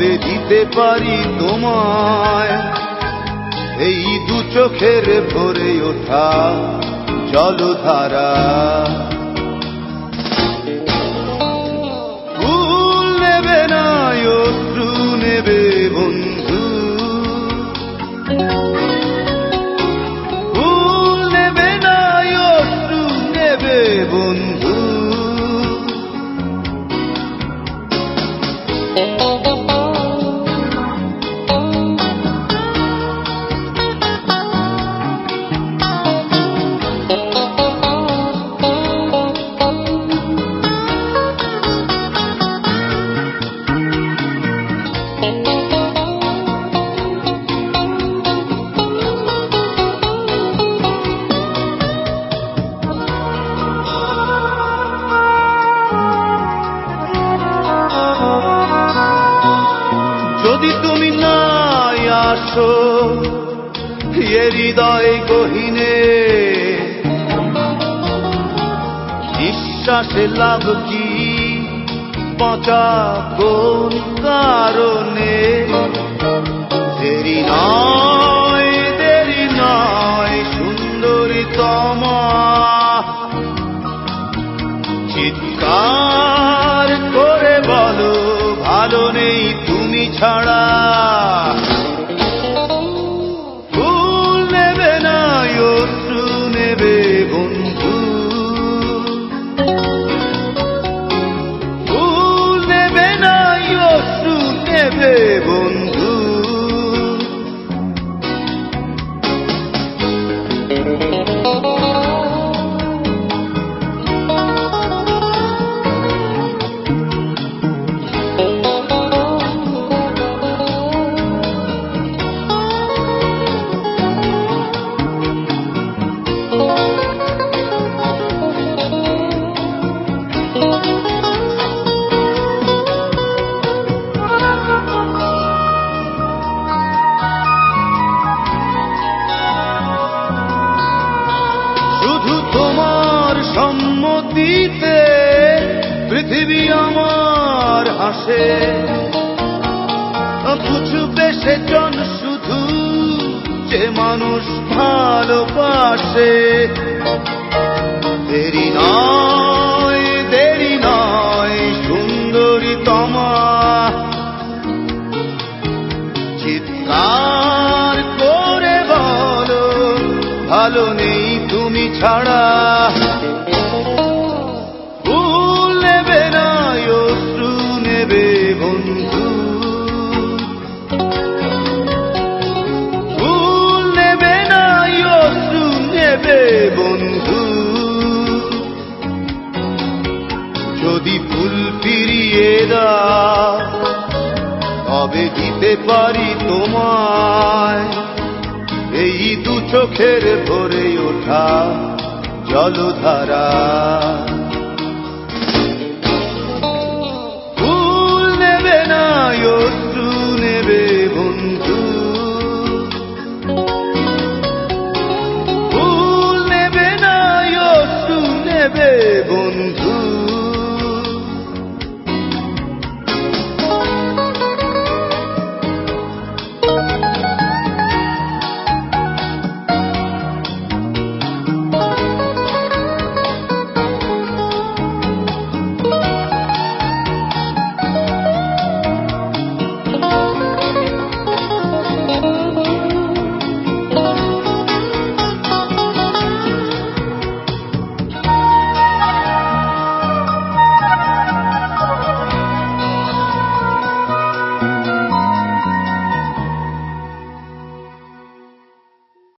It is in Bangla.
কবে দিতে পারি তোমায়। এই দু চোখের ভরে ওঠা জলধারা। এ হৃদয় গহিনে। নিঃশ্বাসে লাভ কি বাঁচা কোন কারণে? দেরি নয় দেরি নয় সুন্দরী তমা চিৎকার করে বলো, ভালো নেই তুমি ছাড়া। তোমার সম্মতিতে পৃথিবী আমার হাসে। বুঝবে সে জন শুধু যে মানুষ ভালোবাসে। দেরি নয় দেরি নয়, সুন্দরী তমা নেবে বন্ধু। যদি ফুল ফিরিয়ে দা তবে দিতে পারি তোমায়। এই দু চোখের ভরে ওঠা জলধারা।